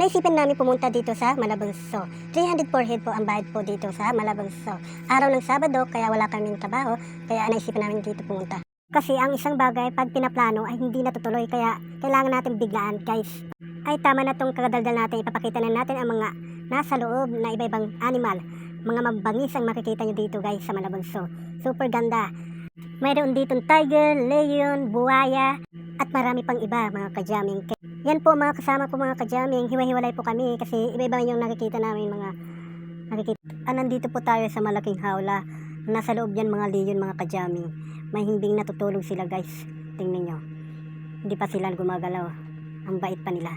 naisipin namin pumunta dito sa Malabonso. 300 per head po ang bayad po dito sa Malabonso. Araw ng Sabado, kaya wala kaming trabaho, kaya naisipin namin dito pumunta. Kasi ang isang bagay, pag pinaplano ay hindi natutuloy, kaya kailangan natin biglaan, guys. Ay tama na tong kagadaldal natin, ipapakita na natin ang mga nasa loob na iba-ibang animal. Mga mabangis ang makikita nyo dito, guys, sa Malabonso. Super ganda. Mayroon ditong tiger, leon, buwaya, at marami pang iba, mga kajaming. Yan po mga kasama ko mga kajaming, hiwa-hiwalay po kami kasi iba-iba yung nakikita namin mga nakikita. Ah, nandito po tayo sa malaking hawla. Nasa loob yan mga leon mga kajaming. May himbing natutulog sila guys. Tingnan nyo. Hindi pa sila gumagalaw. Ang bait pa nila.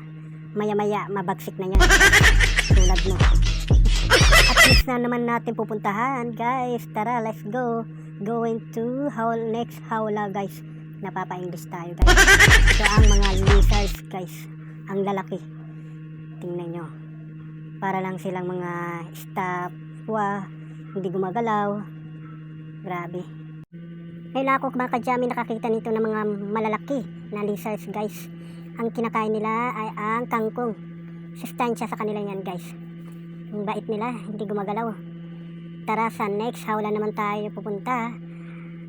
Maya-maya, mabagsik na yan. Tulad mo. At next na naman natin pupuntahan guys. Tara, let's go. Going to howl next hawla guys. Napapa-English tayo guys. Ito ang mga lizards guys. Ang lalaki. Tingnan nyo. Para lang silang mga statwa. Hindi gumagalaw. Grabe. Ngayon ako mga kadyami nakakita nito ng mga malalaki na lizards guys. Ang kinakain nila ay ang kangkong. Sustansya sa kanila yan guys. Ang bait nila, hindi gumagalaw. Tara sa next hawla naman tayo pupunta.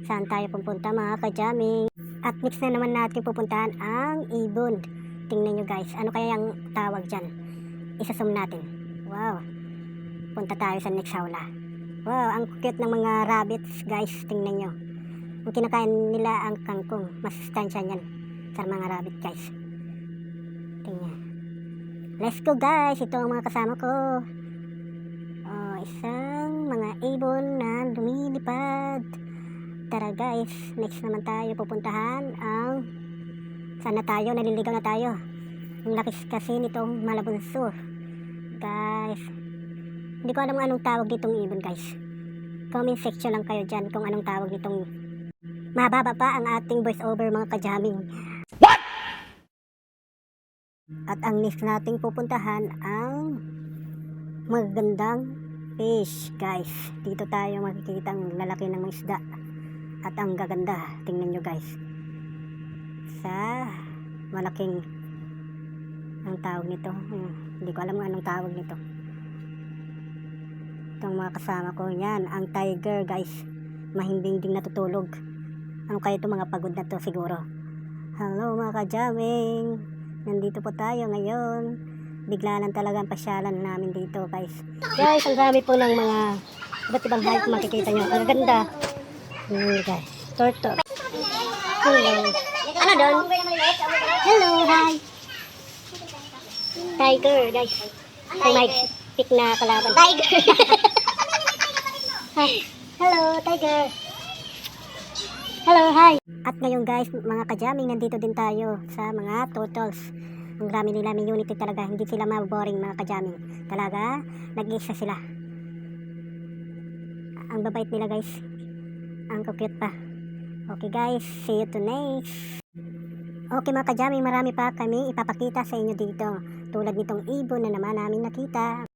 Saan tayo pupunta mga kadyaming? At next na naman natin pupuntahan ang ibon. Tingnan nyo guys, ano kaya yung tawag dyan? Isasum natin. Wow. Punta tayo sa next hawla. Wow, ang cute ng mga rabbits guys. Tingnan nyo. Ang kinakain nila ang kangkong. Masustansya niyan sa mga rabbit guys. Tingnan. Let's go guys. Ito ang mga kasama ko. Oh, isang mga ibon na lumilipad. Tara guys, next naman tayo pupuntahan ang sana tayo, naliligaw na tayo. Ang laki kasi nitong malabunso. Guys, hindi ko alam anong tawag nitong ibon guys. Comment section lang kayo dyan kung anong tawag nitong Mababa pa ang ating voice over mga kajaming. What? At ang next nating pupuntahan ang magandang fish, guys. Dito tayo makikita ang lalaki ng mga isda. At ang gaganda, tingnan nyo guys. Sa malaking ang tawag nito. Hmm, Hindi ko alam kung anong tawag nito. Itong mga kasama ko yan, ang tiger guys. Mahimbing ding natutulog. Ano kaya itong mga pagod na to siguro? Hello mga kajaming! Nandito po tayo ngayon. Bigla lang talaga ang pasyalan namin dito guys. Guys, ang dami po ng mga iba't ibang hype makikita nyo. Ang ganda. Guys. Torto. Hello. Ano doon? Hello, hi. Tiger, guys. Ang mic pick na kalaban. Tiger. Hello, Tiger. Hello, hi! At ngayon guys, mga kajaming, nandito din tayo sa mga turtles. Ang grami nila, may unity talaga. Hindi sila maboring mga kajaming. Talaga, nag-iisa sila. Ang babait nila guys. Ang cute pa. Okay guys, see you to next. Okay mga kajaming, marami pa kami ipapakita sa inyo dito. Tulad nitong ibon na naman namin nakita.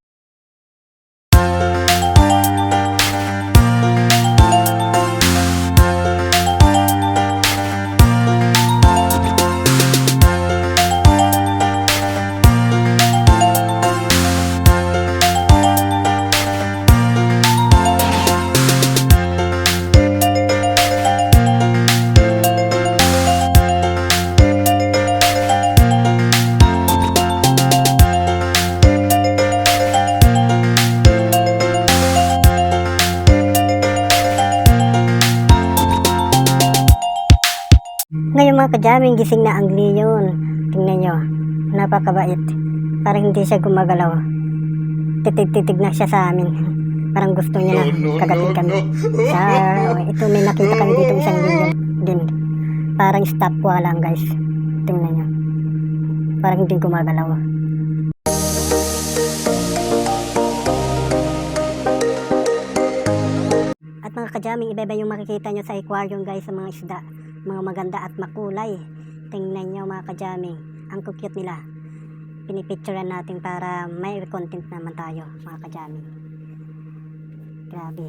Mga kajaming, gising na ang leon. Tingnan nyo, napakabait. Parang hindi siya gumagalaw. Titig-titig na siya sa amin. Parang gusto niya na kagatin kami. Sa, ito may nakita kami dito isang leon din. Parang stopwa lang guys. Tingnan nyo. Parang hindi gumagalaw. At mga kajaming, iba-iba yung makikita nyo sa aquarium guys sa mga isda. Mga maganda at makulay. Tingnan nyo mga kajaming. Ang cute nila. Pinipicturean natin para may content naman tayo mga kajaming. Grabe.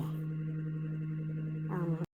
Um,